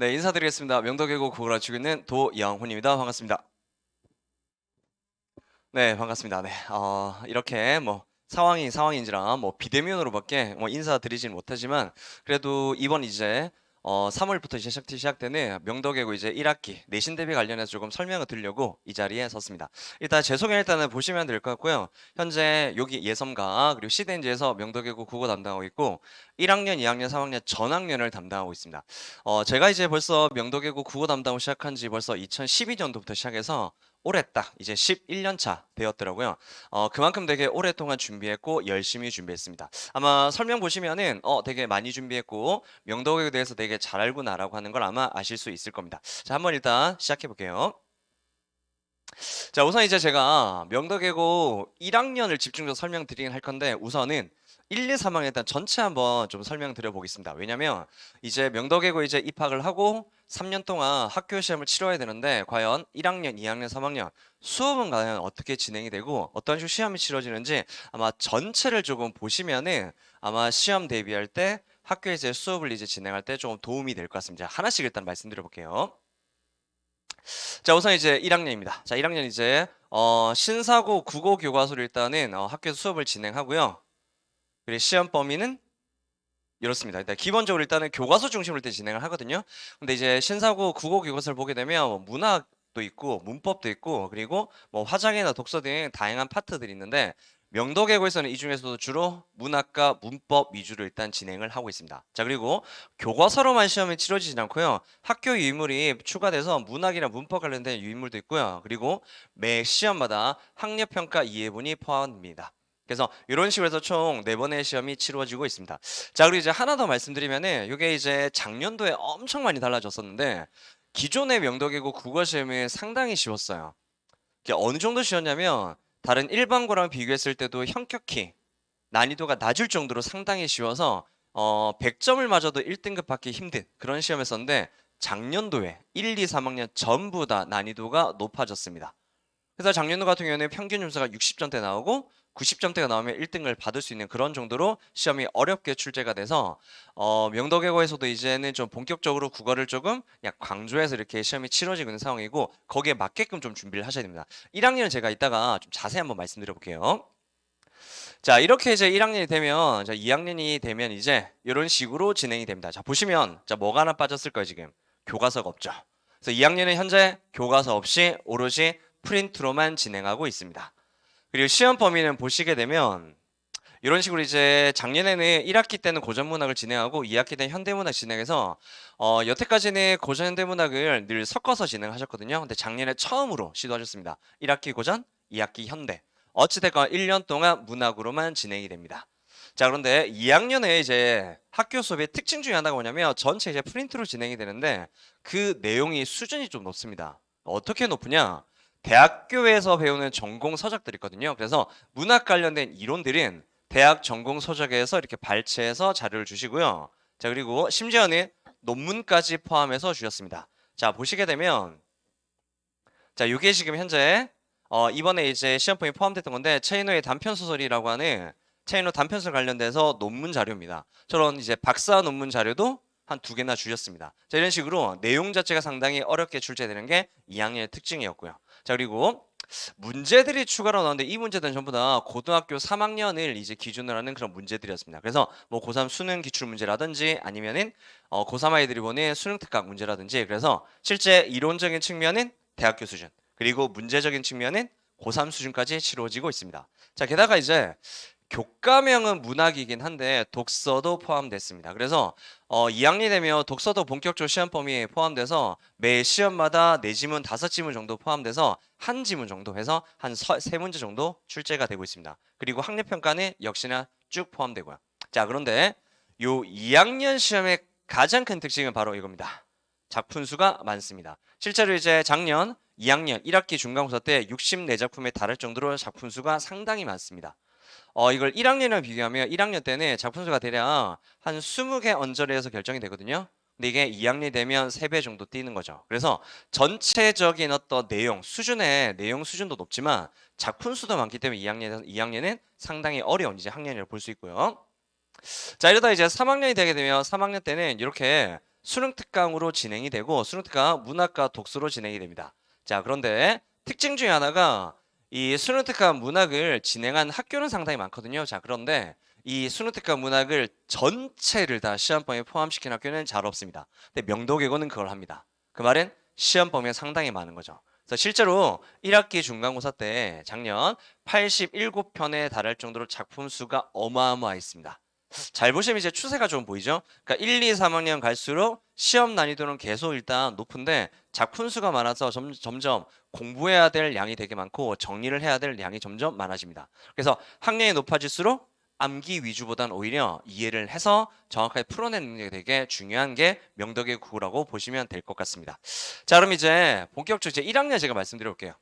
네, 인사드리겠습니다. 명덕외고 가르치고 있는 도영훈입니다. 반갑습니다. 네, 반갑습니다. 네, 어, 이렇게 뭐 상황이 상황인지라 뭐 비대면으로밖에 뭐 인사드리진 못하지만 그래도 이번 이제 어, 3월부터 이제 시작, 시작되는 명덕외고 이제 1학기 내신 대비 관련해서 조금 설명을 드리려고 이 자리에 섰습니다. 일단 제 소개 일단은 보시면 될 것 같고요. 현재 여기 예섬가 그리고 시대인지에서 명덕외고 국어 담당하고 있고 1학년, 2학년, 3학년 전학년을 담당하고 있습니다. 어, 제가 이제 벌써 명덕외고 국어 담당을 시작한 지 벌써 2012년도부터 시작해서 올해 딱 이제 11년 차 되었더라고요. 어, 그만큼 되게 오랫동안 준비했고 열심히 준비했습니다. 아마 설명 보시면은 어, 되게 많이 준비했고 명덕에 대해서 되게 잘 알구나라고 하는 걸 아마 아실 수 있을 겁니다. 자, 한번 일단 시작해 볼게요. 자, 우선 이제 제가 명덕외고 1학년을 집중적으로 설명드리긴 할 건데 우선은 1, 2, 3학년 일단 전체 한번 좀 설명드려 보겠습니다. 왜냐면 이제 명덕외고 이제 입학을 하고 3년 동안 학교 시험을 치러야 되는데 과연 1학년, 2학년, 3학년 수업은 과연 어떻게 진행이 되고 어떤 식으로 시험이 치러지는지 아마 전체를 조금 보시면은 아마 시험 대비할 때 학교에서 수업을 이제 진행할 때좀 도움이 될 것 같습니다. 하나씩 일단 말씀드려 볼게요. 자, 우선 이제 1학년입니다. 자, 1학년 이제 어, 신사고 국어 교과서를 일단은 어, 학교에서 수업을 진행하고요. 그리고 시험 범위는 이렇습니다. 일단 기본적으로 일단은 교과서 중심으로 일단 진행을 하거든요. 근데 이제 신사고 국어 교과서를 보게 되면 뭐 문학도 있고 문법도 있고 그리고 뭐 화장이나 독서 등 다양한 파트들이 있는데 명덕외고에서는 이 중에서도 주로 문학과 문법 위주로 일단 진행을 하고 있습니다. 자 그리고 교과서로만 시험이 치러지진 않고요. 학교 유인물이 추가돼서 문학이나 문법 관련된 유인물도 있고요. 그리고 매 시험마다 학력평가 이해분이 포함됩니다. 그래서 이런 식으로 해서 총 네 번의 시험이 치루어지고 있습니다. 자, 그리고 이제 하나 더 말씀드리면은 이게 이제 작년도에 엄청 많이 달라졌었는데 기존의 명덕외고 국어 시험이 상당히 쉬웠어요. 이게 어느 정도 쉬웠냐면 다른 일반고랑 비교했을 때도 현격히 난이도가 낮을 정도로 상당히 쉬워서 어 100점을 맞아도 1등급 받기 힘든 그런 시험이었었는데 작년도에 1, 2, 3학년 전부 다 난이도가 높아졌습니다. 그래서 작년도 같은 경우에는 평균 점수가 60점대 나오고 90점대가 나오면 1등을 받을 수 있는 그런 정도로 시험이 어렵게 출제가 돼서 어, 명덕외고에서도 이제는 좀 본격적으로 국어를 조금 약 강조해서 이렇게 시험이 치러지고 있는 상황이고 거기에 맞게끔 좀 준비를 하셔야 됩니다. 1학년은 제가 이따가 좀 자세히 한번 말씀드려 볼게요. 자, 이렇게 이제 1학년이 되면 자, 2학년이 되면 이제 이런 식으로 진행이 됩니다. 자, 보시면 자, 뭐가 하나 빠졌을 거예요, 지금. 교과서가 없죠. 그래서 2학년은 현재 교과서 없이 오롯이 프린트로만 진행하고 있습니다. 그리고 시험 범위는 보시게 되면 이런 식으로 이제 작년에는 1학기 때는 고전문학을 진행하고 2학기 때는 현대문학 진행해서 어, 여태까지는 고전 현대문학을 늘 섞어서 진행하셨거든요. 근데 작년에 처음으로 시도하셨습니다. 1학기 고전, 2학기 현대. 어찌됐건 1년 동안 문학으로만 진행이 됩니다. 자, 그런데 2학년에 이제 학교 수업의 특징 중에 하나가 뭐냐면 전체 이제 프린트로 진행이 되는데 그 내용이 수준이 좀 높습니다. 어떻게 높으냐? 대학교에서 배우는 전공 서적들이 있거든요. 그래서 문학 관련된 이론들은 대학 전공 서적에서 이렇게 발췌해서 자료를 주시고요. 자, 그리고 심지어는 논문까지 포함해서 주셨습니다. 자, 보시게 되면 자, 이게 지금 현재 어, 이번에 이제 시험범위 포함됐던 건데 체이노의 단편 소설이라고 하는 체이노 단편 소설 관련돼서 논문 자료입니다. 저런 이제 박사 논문 자료도 한 두 개나 주셨습니다. 자, 이런 식으로 내용 자체가 상당히 어렵게 출제되는 게 2학년의 특징이었고요. 자, 그리고 문제들이 추가로 나오는데 이 문제들은 전부 다 고등학교 3학년을 이제 기준으로 하는 그런 문제들이었습니다. 그래서 뭐 고3 수능 기출 문제라든지 아니면은 어, 고3 아이들이 보는 수능 특강 문제라든지 그래서 실제 이론적인 측면은 대학교 수준 그리고 문제적인 측면은 고3 수준까지 치러지고 있습니다. 자, 게다가 이제 교과명은 문학이긴 한데 독서도 포함됐습니다. 그래서 어, 2학년이 되면 독서도 본격적으로 시험 범위에 포함돼서 매 시험마다 네 지문, 다섯 지문 정도 포함돼서 한 지문 정도 해서 한 세 문제 정도 출제가 되고 있습니다. 그리고 학력 평가는 역시나 쭉 포함되고요. 자, 그런데 요 2학년 시험의 가장 큰 특징은 바로 이겁니다. 작품 수가 많습니다. 실제로 이제 작년 2학년 1학기 중간고사 때 64작품에 달할 정도로 작품 수가 상당히 많습니다. 어, 이걸 1학년이랑 비교하면 1학년 때는 작품 수가 대략 한 20개 언저리에서 결정이 되거든요. 근데 이게 2학년이 되면 3배 정도 뛰는 거죠. 그래서 전체적인 어떤 내용, 수준의 내용 수준도 높지만 작품 수도 많기 때문에 2학년, 2학년은 상당히 어려운 이제 학년이라고 볼 수 있고요. 자, 이러다 이제 3학년이 되게 되면 3학년 때는 이렇게 수능 특강으로 진행이 되고 수능 특강 문학과 독서로 진행이 됩니다. 자, 그런데 특징 중에 하나가 이 수능 특강 문학을 진행한 학교는 상당히 많거든요. 자, 그런데 이 수능 특강 문학을 전체를 다 시험 범위에 포함시킨 학교는 잘 없습니다. 근데 명도계고는 그걸 합니다. 그 말은 시험 범위가 상당히 많은 거죠. 그래서 실제로 1학기 중간고사 때 작년 87편에 달할 정도로 작품 수가 어마어마했습니다. 잘 보시면 이제 추세가 좀 보이죠? 그러니까 1, 2, 3학년 갈수록 시험 난이도는 계속 일단 높은데 작품 수가 많아서 점, 점점 공부해야 될 양이 되게 많고 정리를 해야 될 양이 점점 많아집니다. 그래서 학년이 높아질수록 암기 위주보단 오히려 이해를 해서 정확하게 풀어내는 능력이 되게 중요한 게 명덕의 구라고 보시면 될 것 같습니다. 자, 그럼 이제 본격적으로 이제 1학년 제가 말씀드려 볼게요.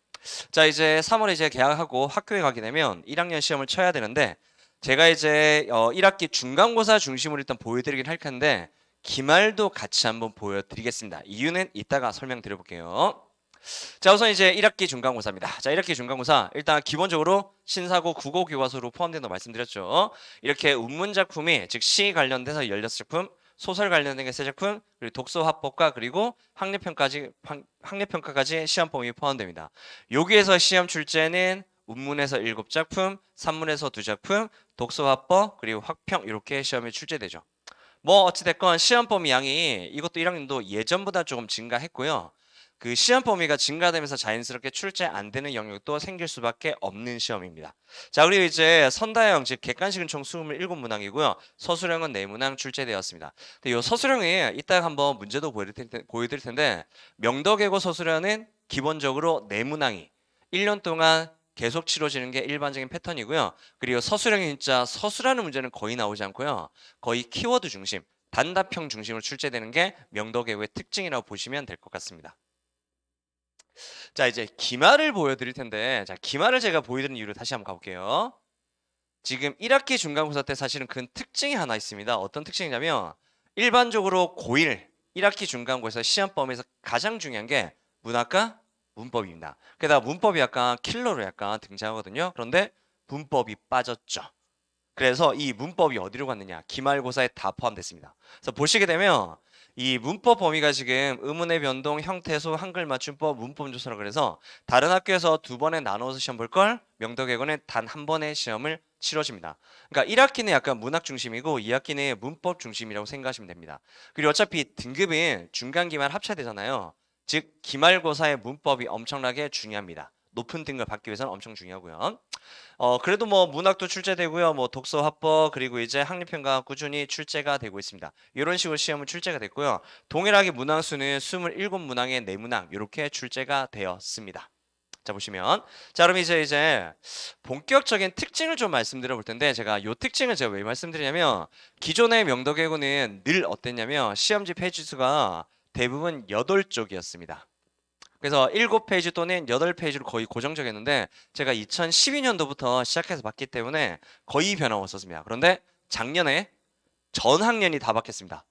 자, 이제 3월에 이제 개학하고 학교에 가게 되면 1학년 시험을 쳐야 되는데 제가 이제 어 1학기 중간고사 중심으로 일단 보여드리긴 할 텐데 기말도 같이 한번 보여드리겠습니다. 이유는 이따가 설명드려 볼게요. 자 우선 이제 1학기 중간고사입니다. 자 1학기 중간고사 일단 기본적으로 신사고 국어 교과서로 포함된 거 말씀드렸죠. 이렇게 운문 작품이 즉 시 관련돼서 16작품, 소설 관련된 게 3작품, 그리고 독서 화법과 그리고 학력평까지 학력평가까지 시험 범위 포함됩니다. 여기에서 시험 출제는 운문에서 7작품, 산문에서 2작품, 독서 화법 그리고 확평 이렇게 시험에 출제되죠. 뭐 어찌됐건 시험 범위 양이 이것도 1학년도 예전보다 조금 증가했고요. 그 시험 범위가 증가되면서 자연스럽게 출제 안 되는 영역도 생길 수밖에 없는 시험입니다. 자, 그리고 이제 선다형 즉 객관식은 총 27문항이고요. 서술형은 4문항 출제되었습니다. 근데 이 서술형이 이따가 한번 문제도 보여드릴 텐데, 명덕외고 서술형은 기본적으로 4문항이 1년 동안 계속 치러지는 게 일반적인 패턴이고요. 그리고 서술형이 진짜 서술하는 문제는 거의 나오지 않고요. 거의 키워드 중심, 단답형 중심으로 출제되는 게 명덕외고의 특징이라고 보시면 될 것 같습니다. 자 이제 기말을 보여드릴 텐데 자 기말을 제가 보여드리는 이유를 다시 한번 가볼게요. 지금 1학기 중간고사 때 사실은 그 특징이 하나 있습니다. 어떤 특징이냐면 일반적으로 고1 1학기 중간고사 시험 범위에서 가장 중요한 게 문학과 문법입니다. 게다가 문법이 약간 킬러로 약간 등장하거든요. 그런데 문법이 빠졌죠. 그래서 이 문법이 어디로 갔느냐? 기말고사에 다 포함됐습니다. 그래서 보시게 되면 이 문법 범위가 지금 의문의 변동, 형태소, 한글 맞춤법, 문법 조사라 그래서 다른 학교에서 두 번에 나눠서 시험 볼 걸 명덕외고는 단 한 번의 시험을 치러집니다. 그러니까 1학기는 약간 문학 중심이고 2학기는 문법 중심이라고 생각하시면 됩니다. 그리고 어차피 등급은 중간 기말 합쳐되잖아요. 즉 기말고사의 문법이 엄청나게 중요합니다. 높은 등급 받기 위해서는 엄청 중요하고요. 어 그래도 뭐 문학도 출제되고요. 뭐 독서 화법 그리고 이제 학력 평가 꾸준히 출제가 되고 있습니다. 이런 식으로 시험은 출제가 됐고요. 동일하게 문항수는 27문항에 4문항 이렇게 출제가 되었습니다. 자 보시면 자 그럼 이제 이제 본격적인 특징을 좀 말씀드려 볼 텐데 제가 요 특징을 제가 왜 말씀드리냐면 기존의 명덕외고는 늘 어땠냐면 시험지 페이지 수가 대부분 8쪽이었습니다. 그래서 7페이지 또는 8페이지로 거의 고정적이었는데 제가 2012년도부터 시작해서 봤기 때문에 거의 변함없었습니다. 그런데 작년에 전 학년이 다 바뀌었습니다.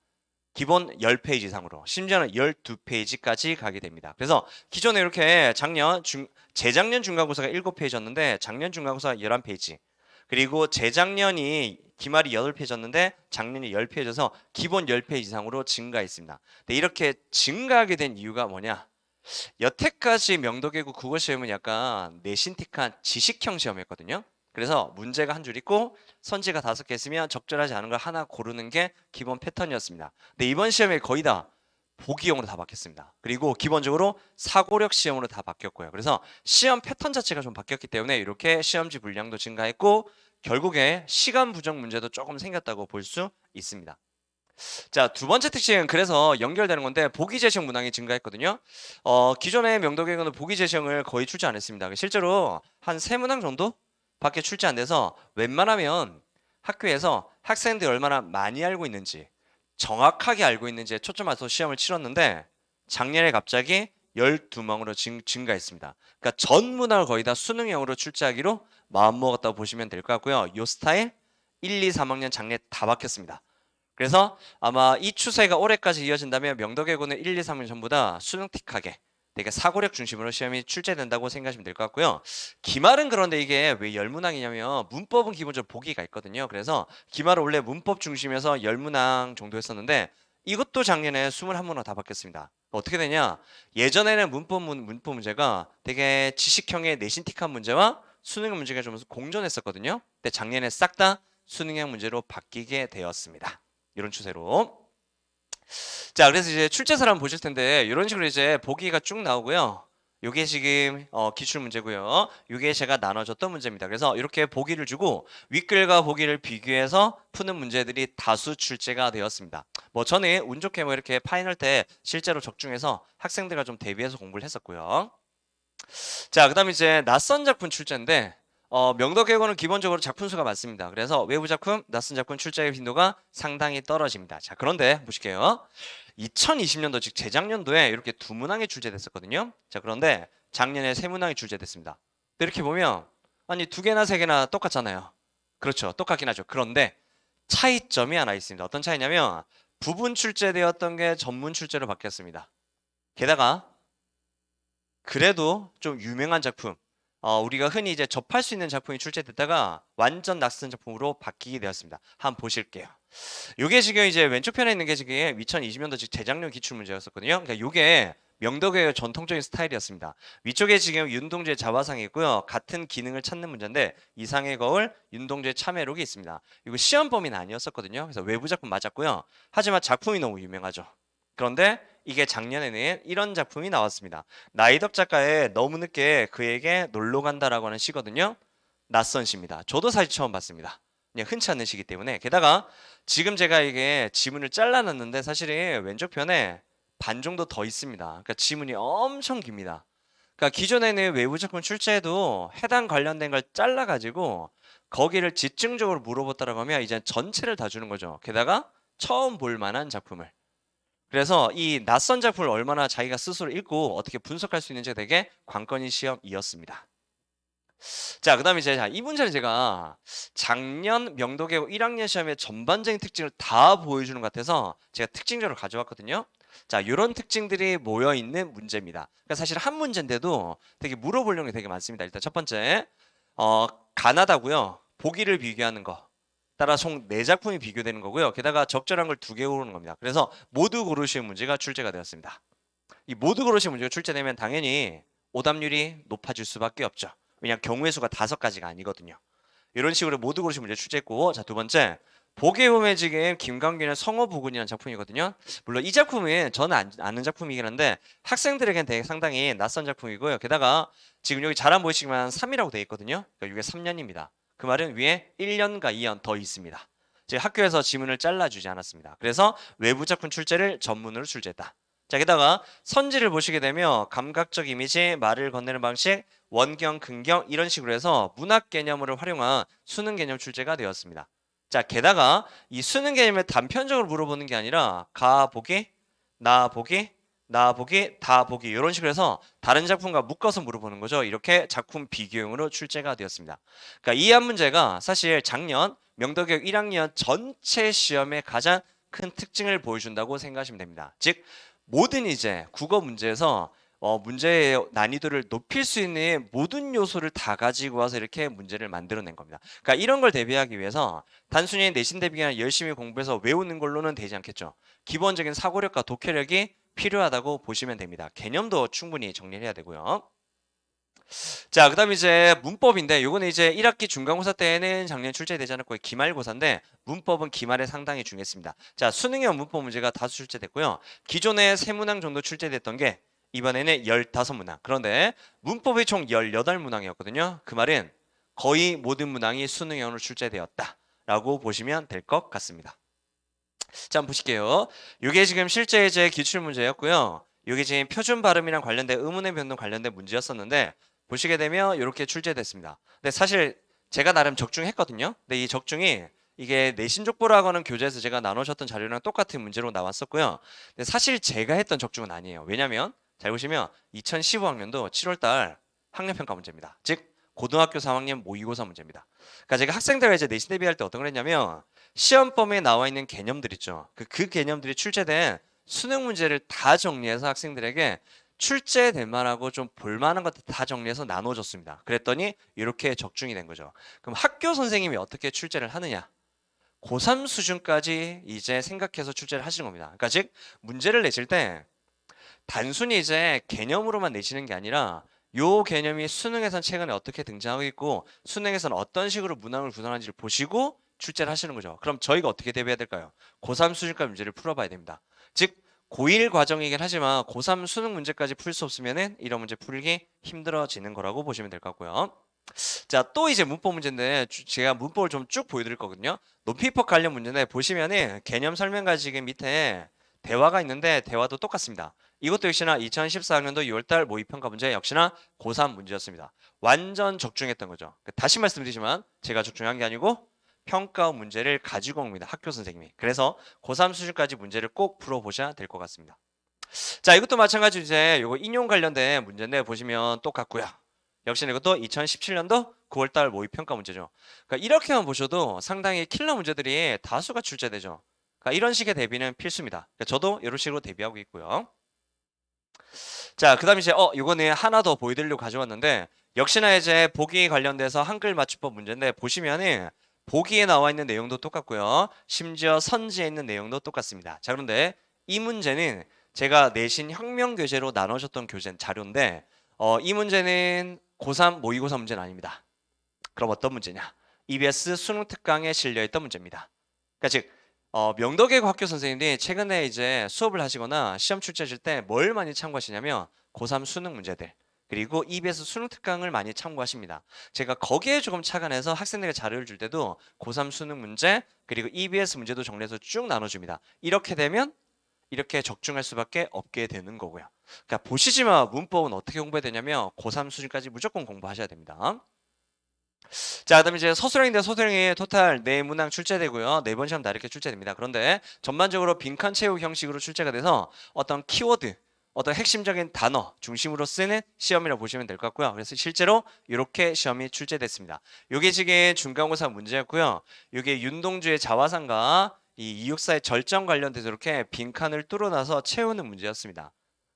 기본 10페이지 이상으로 심지어는 12페이지까지 가게 됩니다. 그래서 기존에 이렇게 작년 중 재작년 중간고사가 7페이지였는데 작년 중간고사 11페이지 그리고 재작년이 기말이 8페이지였는데 작년이 10페이지여서 기본 10페이지 이상으로 증가했습니다. 근데 이렇게 증가하게 된 이유가 뭐냐? 여태까지 명도계구 국어 시험은 약간 내신틱한 지식형 시험이었거든요. 그래서 문제가 한 줄 있고 선지가 다섯 개 있으면 적절하지 않은 걸 하나 고르는 게 기본 패턴이었습니다. 근데 이번 시험에 거의 다 보기형으로 다 바뀌었습니다. 그리고 기본적으로 사고력 시험으로 다 바뀌었고요. 그래서 시험 패턴 자체가 좀 바뀌었기 때문에 이렇게 시험지 분량도 증가했고 결국에 시간 부정 문제도 조금 생겼다고 볼 수 있습니다. 자, 두 번째 특징은 그래서 연결되는 건데 보기 재시형 문항이 증가했거든요. 어, 기존의 명도계획은 보기 재시형을 거의 출제 안 했습니다. 실제로 한 세 문항 정도 밖에 출제 안 돼서 웬만하면 학교에서 학생들이 얼마나 많이 알고 있는지 정확하게 알고 있는지에 초점해서 시험을 치렀는데 작년에 갑자기 12망으로 증, 증가했습니다. 그러니까 전 문항을 거의 다 수능형으로 출제하기로 마음먹었다고 보시면 될 것 같고요. 이 스타일 1, 2, 3학년 작년에 다 바뀌었습니다. 그래서 아마 이 추세가 올해까지 이어진다면 명덕외고는 1, 2, 3년 전부 다 수능틱하게 되게 사고력 중심으로 시험이 출제된다고 생각하시면 될 것 같고요. 기말은 그런데 이게 왜 열문항이냐면 문법은 기본적으로 보기가 있거든요. 그래서 기말은 원래 문법 중심에서 열문항 정도 였었는데 이것도 작년에 21문항 다 바뀌었습니다. 어떻게 되냐? 예전에는 문법 문, 문법 문제가 되게 지식형의 내신틱한 문제와 수능형 문제가 좀 공존했었거든요. 근데 작년에 싹 다 수능형 문제로 바뀌게 되었습니다. 이런 추세로. 자, 그래서 이제 출제사를 한번 보실 텐데 이런 식으로 이제 보기가 쭉 나오고요. 요게 지금 어, 기출 문제고요. 요게 제가 나눠줬던 문제입니다. 그래서 이렇게 보기를 주고 윗글과 보기를 비교해서 푸는 문제들이 다수 출제가 되었습니다. 뭐 저는 운 좋게 뭐 이렇게 파이널 때 실제로 적중해서 학생들과 좀 대비해서 공부를 했었고요. 자, 그다음 이제 낯선 작품 출제인데 어, 명덕외고는 기본적으로 작품 수가 많습니다. 그래서 외부 작품, 낯선 작품 출제 빈도가 상당히 떨어집니다. 자, 그런데 보실게요. 2020년도 즉 재작년도에 이렇게 두 문항이 출제됐었거든요. 자, 그런데 작년에 세 문항이 출제됐습니다. 이렇게 보면 아니 두 개나 세 개나 똑같잖아요. 그렇죠. 똑같긴 하죠. 그런데 차이점이 하나 있습니다. 어떤 차이냐면 부분 출제되었던 게 전문 출제로 바뀌었습니다. 게다가 그래도 좀 유명한 작품, 어, 우리가 흔히 이제 접할 수 있는 작품이 출제됐다가 완전 낯선 작품으로 바뀌게 되었습니다. 한번 보실게요. 요게 지금 이제 왼쪽 편에 있는 게 지금 2020년도 즉 재작년 기출 문제였었거든요. 그러니까 요게 명덕의 전통적인 스타일이었습니다. 위쪽에 지금 윤동주의 자화상이 있고요. 같은 기능을 찾는 문제인데 이상의 거울, 윤동주의 참회록이 있습니다. 이거 시험 범위는 아니었었거든요. 그래서 외부 작품 맞았고요. 하지만 작품이 너무 유명하죠. 그런데 이게 작년에는 이런 작품이 나왔습니다. 나이덕 작가의 너무 늦게 그에게 놀러 간다라고 하는 시거든요. 낯선 시입니다. 저도 사실 처음 봤습니다. 그냥 흔치 않는 시기 때문에 게다가 지금 제가 이게 지문을 잘라놨는데 사실은 왼쪽 편에 반 정도 더 있습니다. 그러니까 지문이 엄청 깁니다. 그러니까 기존에는 외부 작품 출제에도 해당 관련된 걸 잘라가지고 거기를 집중적으로 물어봤다라고 하면 이제 전체를 다 주는 거죠. 게다가 처음 볼 만한 작품을. 그래서 이 낯선 작품을 얼마나 자기가 스스로 읽고 어떻게 분석할 수 있는지 되게 관건인 시험이었습니다. 자, 그다음에 이제 자, 이 문제는 제가 작년 명도계고 1학년 시험의 전반적인 특징을 다 보여주는 것 같아서 제가 특징적으로 가져왔거든요. 자, 이런 특징들이 모여 있는 문제입니다. 그러니까 사실 한 문제인데도 되게 물어볼 려게 되게 많습니다. 일단 첫 번째, 어, 가나다고요. 보기를 비교하는 거. 따라 총네 작품이 비교되는 거고요. 게다가 적절한 걸 두 개 고르는 겁니다. 그래서 모두 고르시는 문제가 출제가 되었습니다. 이 모두 고르시는 문제가 출제되면 당연히 오답률이 높아질 수밖에 없죠. 왜냐 경우의 수가 다섯 가지가 아니거든요. 이런 식으로 모두 고르시는 문제 출제했고 자 두 번째 보기에 보면 지금 김광균의 성어부군이라는 작품이거든요. 물론 이 작품은 저는 안, 아는 작품이긴 한데 학생들에겐 되게 상당히 낯선 작품이고요. 게다가 지금 여기 잘 안 보이시지만 3이라고 되어 있거든요. 그러니까 이게 3년입니다. 그 말은 위에 1년과 2년 더 있습니다. 제 학교에서 지문을 잘라주지 않았습니다. 그래서 외부 작품 출제를 전문으로 출제했다. 자, 게다가 선지를 보시게 되면 감각적 이미지, 말을 건네는 방식, 원경, 근경 이런 식으로 해서 문학 개념을 활용한 수능 개념 출제가 되었습니다. 자, 게다가 이 수능 개념을 단편적으로 물어보는 게 아니라 가 보기, 나 보기, 나 보기, 다 보기 이런 식으로 해서 다른 작품과 묶어서 물어보는 거죠. 이렇게 작품 비교용으로 출제가 되었습니다. 그러니까 이 한 문제가 사실 작년 명덕역 1학년 전체 시험의 가장 큰 특징을 보여준다고 생각하시면 됩니다. 즉 모든 이제 국어 문제에서 어, 문제의 난이도를 높일 수 있는 모든 요소를 다 가지고 와서 이렇게 문제를 만들어낸 겁니다. 그러니까 이런 걸 대비하기 위해서 단순히 내신 대비나 열심히 공부해서 외우는 걸로는 되지 않겠죠. 기본적인 사고력과 독해력이 필요하다고 보시면 됩니다. 개념도 충분히 정리해야 되고요. 자, 그 다음 이제 문법인데 요거는 이제 1학기 중간고사 때는 작년 출제되지 않았고 기말고사인데 문법은 기말에 상당히 중요했습니다. 자, 수능형 문법 문제가 다수 출제됐고요. 기존에 세 문항 정도 출제됐던 게 이번에는 15문항. 그런데 문법이 총 18문항이었거든요. 그 말은 거의 모든 문항이 수능형으로 출제되었다 라고 보시면 될 것 같습니다. 자, 한번 보실게요. 이게 지금 실제 제 기출 문제였고요. 이게 지금 표준 발음이랑 관련된 의문의 변동 관련된 문제였었는데 보시게 되면 이렇게 출제됐습니다. 근데 사실 제가 나름 적중했거든요. 근데 이 적중이 이게 내신족보라고 하는 교재에서 제가 나누셨던 자료랑 똑같은 문제로 나왔었고요. 근데 사실 제가 했던 적중은 아니에요. 왜냐면 잘 보시면 2015학년도 7월달 학력평가 문제입니다. 즉 고등학교 3학년 모의고사 문제입니다. 그러니까 제가 학생들과 이제 내신 대비할 때 어떤 걸 했냐면 시험범위에 나와 있는 개념들 있죠. 그, 그 개념들이 출제된 수능 문제를 다 정리해서 학생들에게 출제될 만하고 좀 볼만한 것들 다 정리해서 나눠줬습니다. 그랬더니 이렇게 적중이 된 거죠. 그럼 학교 선생님이 어떻게 출제를 하느냐? 고3 수준까지 이제 생각해서 출제를 하시는 겁니다. 그러니까 즉 문제를 내실 때 단순히 이제 개념으로만 내시는 게 아니라 요 개념이 수능에선 최근에 어떻게 등장하고 있고 수능에서는 어떤 식으로 문항을 구성하는지를 보시고 출제를 하시는 거죠. 그럼 저희가 어떻게 대비해야 될까요? 고3 수준까지 문제를 풀어봐야 됩니다. 즉 고1 과정이긴 하지만 고3 수능 문제까지 풀 수 없으면은 이런 문제 풀기 힘들어지는 거라고 보시면 될 것 같고요. 자, 또 이제 문법 문제인데 주- 제가 문법을 좀 쭉 보여드릴 거거든요. 높이법 관련 문제인데 보시면은 개념 설명과 지금 밑에 대화가 있는데 대화도 똑같습니다. 이것도 역시나 2014학년도 6월달 모의평가 문제 역시나 고3 문제였습니다. 완전 적중했던 거죠. 그 다시 말씀드리지만 제가 적중한 게 아니고 평가 문제를 가지고 옵니다. 학교 선생님이. 그래서 고3 수준까지 문제를 꼭 풀어보셔야 될 것 같습니다. 자, 이것도 마찬가지로 이제 요거 인용 관련된 문제인데 보시면 똑같고요. 역시나 이것도 2017년도 9월달 모의평가 문제죠. 그러니까 이렇게만 보셔도 상당히 킬러 문제들이 다수가 출제되죠. 그러니까 이런 식의 대비는 필수입니다. 그러니까 저도 이런 식으로 대비하고 있고요. 자, 그 다음 이제 어 이거는 하나 더 보여드리려고 가져왔는데 역시나 이제 보기 관련돼서 한글 맞춤법 문제인데 보시면은 보기에 나와 있는 내용도 똑같고요. 심지어 선지에 있는 내용도 똑같습니다. 자, 그런데 이 문제는 제가 내신 혁명 교재로 나눠줬던 교재 자료인데 어, 이 문제는 고3 모의고사 문제는 아닙니다. 그럼 어떤 문제냐? EBS 수능 특강에 실려 있던 문제입니다. 그러니까 즉 어, 명덕외고 학교 선생님들이 최근에 이제 수업을 하시거나 시험 출제하실 때 뭘 많이 참고하시냐면 고3 수능 문제들 그리고 EBS 수능 특강을 많이 참고하십니다. 제가 거기에 조금 착안해서 학생들에게 자료를 줄 때도 고3 수능 문제 그리고 EBS 문제도 정리해서 쭉 나눠줍니다. 이렇게 되면 이렇게 적중할 수밖에 없게 되는 거고요. 그러니까 보시지만 문법은 어떻게 공부해야 되냐면 고3 수준까지 무조건 공부하셔야 됩니다. 자, 그다음에 이제 서술형인데 서술형이 토탈 네 문항 출제되고요. 네 번 시험 다 이렇게 출제됩니다. 그런데 전반적으로 빈칸 채우 형식으로 출제가 돼서 어떤 키워드, 어떤 핵심적인 단어 중심으로 쓰는 시험이라고 보시면 될 것 같고요. 그래서 실제로 이렇게 시험이 출제됐습니다. 요게 지금 중간고사 문제였고요. 요게 윤동주의 자화상과 이 이육사의 절정 관련돼서 이렇게 빈칸을 뚫어놔서 채우는 문제였습니다.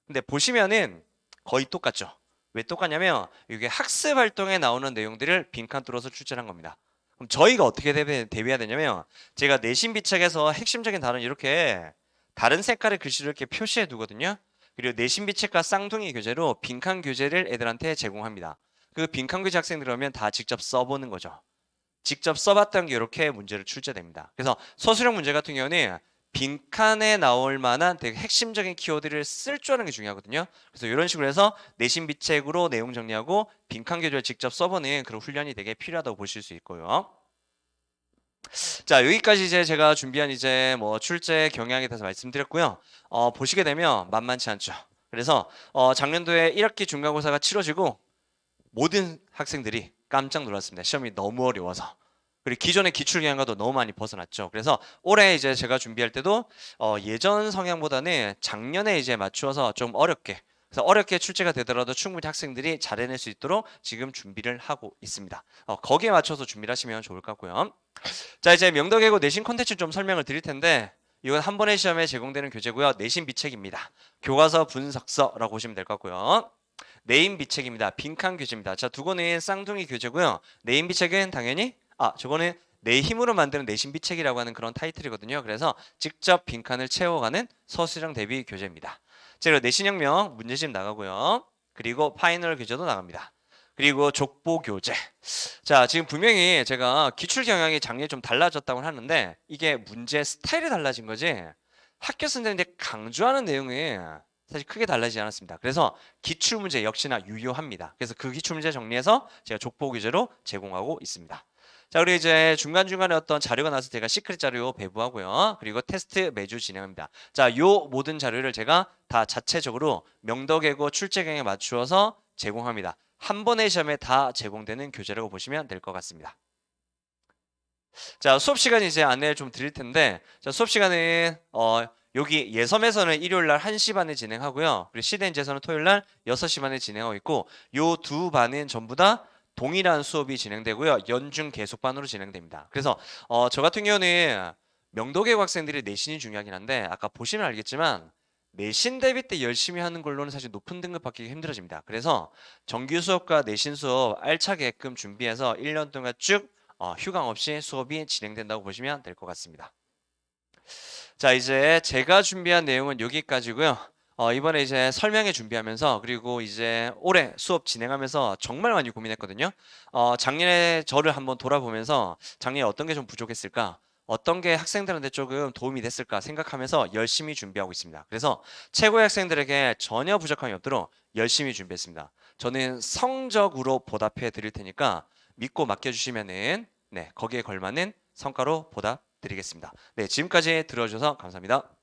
근데 보시면은 거의 똑같죠. 왜 똑같냐면 이게 학습 활동에 나오는 내용들을 빈칸 뚫어서 출제한 겁니다. 그럼 저희가 어떻게 대비, 대비해야 되냐면 제가 내신 비책에서 핵심적인 단어 이렇게 다른 색깔의 글씨를 이렇게 표시해 두거든요. 그리고 내신 비책과 쌍둥이 교재로 빈칸 교재를 애들한테 제공합니다. 그 빈칸 교재 학생들 오면 다 직접 써보는 거죠. 직접 써봤던 게 이렇게 문제를 출제됩니다. 그래서 서술형 문제 같은 경우는 빈칸에 나올 만한 되게 핵심적인 키워드를 쓸 줄 아는 게 중요하거든요. 그래서 이런 식으로 해서 내신 비책으로 내용 정리하고 빈칸 교재를 직접 써보는 그런 훈련이 되게 필요하다고 보실 수 있고요. 자 여기까지 이제 제가 준비한 이제 뭐 출제 경향에 대해서 말씀드렸고요. 어, 보시게 되면 만만치 않죠. 그래서 어, 작년도에 1학기 중간고사가 치러지고 모든 학생들이 깜짝 놀랐습니다. 시험이 너무 어려워서. 그리고 기존의 기출 경향과도 너무 많이 벗어났죠. 그래서 올해 이제 제가 준비할 때도 어, 예전 성향보다는 작년에 이제 맞추어서 좀 어렵게 그래서 어렵게 출제가 되더라도 충분히 학생들이 잘 해낼 수 있도록 지금 준비를 하고 있습니다. 어, 거기에 맞춰서 준비를 하시면 좋을 것 같고요. 자 이제 명덕외고 내신 콘텐츠 좀 설명을 드릴 텐데 이건 한 번의 시험에 제공되는 교재고요. 내신 비책입니다. 교과서 분석서라고 보시면 될 것 같고요. 네임 비책입니다. 빈칸 교재입니다. 자, 두 권은 쌍둥이 교재고요. 네임 비책은 당연히 아, 저거는 내 힘으로 만드는 내신 비책이라고 하는 그런 타이틀이거든요. 그래서 직접 빈칸을 채워가는 서술형 대비 교재입니다. 자, 그리고 내신혁명 문제집 나가고요. 그리고 파이널 교재도 나갑니다. 그리고 족보 교재. 자, 지금 분명히 제가 기출 경향이 작년에 좀 달라졌다고 하는데 이게 문제 스타일이 달라진 거지. 학교 선생님들이 강조하는 내용이 사실 크게 달라지지 않았습니다. 그래서 기출 문제 역시나 유효합니다. 그래서 그 기출 문제 정리해서 제가 족보 교재로 제공하고 있습니다. 자, 그리고 이제 중간중간에 어떤 자료가 나서 제가 시크릿 자료 배부하고요. 그리고 테스트 매주 진행합니다. 자, 요 모든 자료를 제가 다 자체적으로 명덕외고 출제경에 맞추어서 제공합니다. 한 번의 시험에 다 제공되는 교재라고 보시면 될 것 같습니다. 자, 수업 시간 이제 안내를 좀 드릴 텐데, 자, 수업 시간은 어, 여기 예섬에서는 일요일 날 1시 반에 진행하고요. 그리고 시대인재서는 토요일 날 6시 반에 진행하고 있고 요 두 반은 전부 다 동일한 수업이 진행되고요. 연중 계속반으로 진행됩니다. 그래서 어, 저 같은 경우는 명도계고 학생들이 내신이 중요하긴 한데 아까 보시면 알겠지만 내신 대비 때 열심히 하는 걸로는 사실 높은 등급 받기가 힘들어집니다. 그래서 정규 수업과 내신 수업 알차게끔 준비해서 1년 동안 쭉 어, 휴강 없이 수업이 진행된다고 보시면 될 것 같습니다. 자, 이제 제가 준비한 내용은 여기까지고요. 어, 이번에 이제 설명회 준비하면서 그리고 이제 올해 수업 진행하면서 정말 많이 고민했거든요. 어, 작년에 저를 한번 돌아보면서 작년에 어떤 게 좀 부족했을까? 어떤 게 학생들한테 조금 도움이 됐을까 생각하면서 열심히 준비하고 있습니다. 그래서 최고의 학생들에게 전혀 부족함이 없도록 열심히 준비했습니다. 저는 성적으로 보답해 드릴 테니까 믿고 맡겨주시면은 네 거기에 걸맞는 성과로 보답 드리겠습니다. 네 지금까지 들어주셔서 감사합니다.